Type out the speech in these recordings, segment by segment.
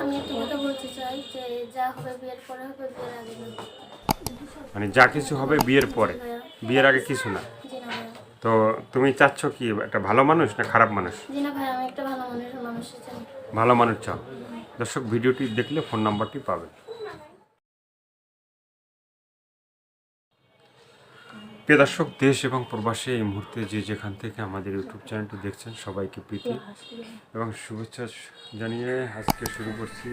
আমি একটা কথা বলতে চাই যে যা হবে বিয়ের পরে হবে বিয়ের আগে না। মানে যা কিছু হবে বিয়ের পরে। বিয়ের আগে কিছু না। তো তুমি চাচ্ছ কি একটা ভালো মানুষ না খারাপ মানুষ? ভালো মানুষ চাও। দর্শক ভিডিওটি দেখলে ফোন নাম্বারটি পাবেন প্রিয় দর্শক দেশ এবং প্রবাসে এই মুহূর্তে যে যেখান থেকে আমাদের ইউটিউব চ্যানেলটি দেখছেন সবাইকে প্রীতি এবং শুভেচ্ছা জানিয়ে আজকে শুরু করছি।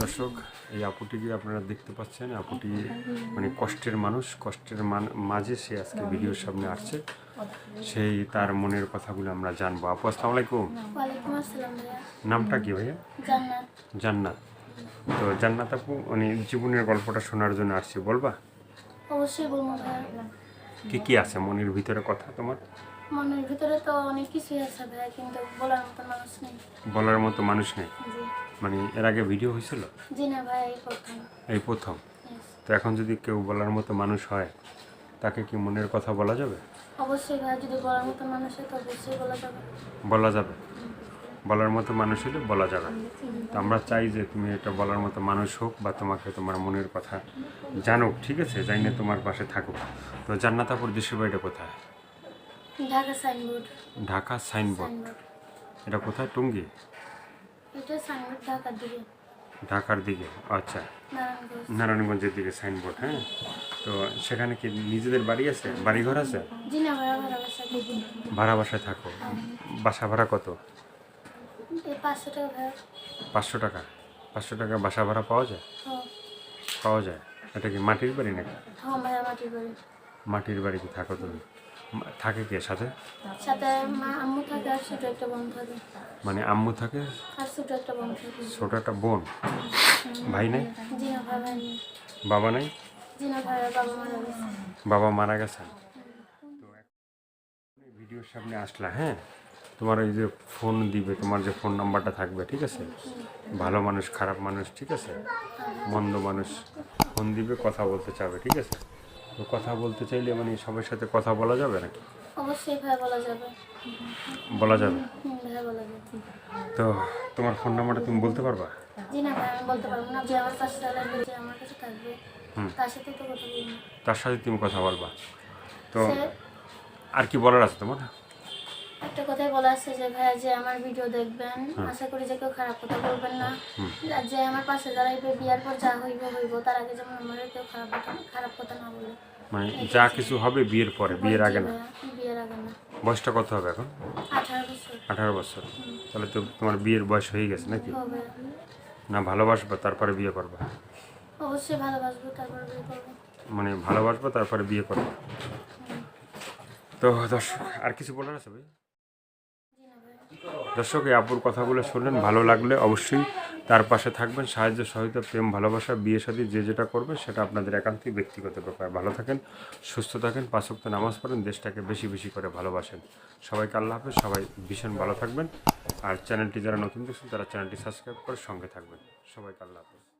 দর্শক এই আপুটিকে আপনারা দেখতে পাচ্ছেন আপুটি মানে কষ্টের মানুষ কষ্টের মাঝে সে আজকে ভিডিওর সামনে আসছে। সেই তার মনের কথাগুলো আমরা জানব। আপু আসসালামু আলাইকুম। নামটা কি ভাইয়া? জান্নাত। তো জান্নাত আপু মানে জীবনের গল্পটা শোনার জন্য আসছি বলবা? অবশ্যই বলব কি কি আছে মনের ভিতরে কথা তোমার? মনের ভিতরে তো অনেক কিছুই আছে ভাই কিন্তু বলার মতো মানুষ নেই। বলার মতো মানুষ নেই? মানে এর আগে ভিডিও হয়েছিল? জি না ভাই এই প্রথম। এই প্রথম? তো এখন যদি কেউ বলার মতো মানুষ হয় তাকে কি মনের কথা বলা যাবে? অবশ্যই ভাই যদি বলার মতো মানুষ হয় তো অবশ্যই বলা যাবে। বলা যাবে? বলার মতো মানুষ হলে বলা যাবে তো আমরা চাই যে তুমি এটা বলার মতো মানুষ হোক বা তোমাকে তোমার মনের কথা জানুক ঠিক আছে? যাই না তোমার পাশে থাকুক। তো জান্নাতাপুর দেশের বাড়িটা কোথায়? Dhaka signboard. Dhaka signboard. Signboard. এটা কোথায়? টুঙ্গি? এটা সাইনবোর্ড ঢাকার দিকে। ঢাকার দিকে? আচ্ছা। নারায়ণগঞ্জের দিকে সাইনবোর্ড হ্যাঁ? তো সেখানে কি নিজেদের বাড়ি আছে? বাড়িঘর আছে? ভাড়া বাসায় থাকো। বাসা ভাড়া কত? পাঁচশো টাকা ভাইয়া পাঁচশো টাকা? পাঁচশো টাকা বাসা ভাড়া পাওয়া যায়? ও পাওয়া যায়? এটা কি মাটির বাড়ি নাকি? হ্যাঁ ভাইয়া মাটির বাড়ি। মাটির বাড়িতে থাকো তুমি? থাকে কে সাথে? সাথে মা আম্মু থাকে আর ছোটো একটা বোন থাকে। মানে আম্মু থাকে? আর ছোটো একটা বোন থাকে। ছোট একটা বোন? ভাই নাই? জি না ভাই নেই। বাবা নাই? জি না ভাই বাবা মারা গেছে। বাবা মারা গেছেন? তো ভিডিওর সামনে আসলা হ্যাঁ? তোমার এই যে ফোন দিবে তোমার যে ফোন নাম্বারটা থাকবে ঠিক আছে? ভালো মানুষ খারাপ মানুষ ঠিক আছে? মন্দ মানুষ ফোন দিবে কথা বলতে চাবে ঠিক আছে? তো কথা বলতে চাইলে মানে সবার সাথে কথা বলা যাবে নাকি? অবশ্যই ভাই বলা যাবে। বলা তো তোমার ফোন নাম্বারটা তুমি বলতে পারবা? জি না ভাই আমি বলতে পারব না। যে আমার পাশে চালাবে যে আমার কাছে থাকবে হুম। তার সাথে তো কথা বলব। তার সাথে তুমি কথা বলবা। তো আর কি বলার আছে তোমার? একটা কথাই বলা আছে যে ভাইয়া যে আমার ভিডিও দেখবেন আশা করি যে কেউ খারাপ কথা বলবেন না। আর যে আমার পাশে দাঁড়াইবে বিয়ার পর যা হইব হইব। তার আগে যেমন আমার কেউ খারাপ কথা খারাপ কথা না বলে। মানে যা কিছু হবে বিয়ের পরে বিয়ের আগে না? বিয়ের আগে না। বয়সটা কত হবে এখন? আঠারো বছর। তাহলে তো তোমার বিয়ের বয়স হয়ে গেছে নাকি? না ভালোবাসবা তারপরে বিয়ে করবা। অবশ্যই ভালোবাসবো তারপর বিয়ে করব। মানে ভালোবাসবা তারপরে বিয়ে করবা। তো দর্শক আর কিছু বলার আছে ভাই দর্শক, এই আপুর কথাগুলো শুনলেন, ভালো লাগলে অবশ্যই তার পাশে থাকবেন। সাহায্য সহায়তা প্রেম, ভালোবাসা, বিয়ে সাথে যে যেটা করবে সেটা আপনাদের একান্তই ব্যক্তিগত ব্যাপার। ভালো থাকেন, সুস্থ থাকেন পাঁচক্ত নামাজ পড়েন, দেশটাকে বেশি বেশি করে ভালোবাসেন। সবাইকে আল্লাহ হাফেজ, সবাই ভীষণ ভালো থাকবেন। আর চ্যানেলটি যারা নতুন দেখছেন, তারা চ্যানেলটি সাবস্ক্রাইব করে সঙ্গে থাকবেন। সবাইকে আল্লাহ হাফেজ।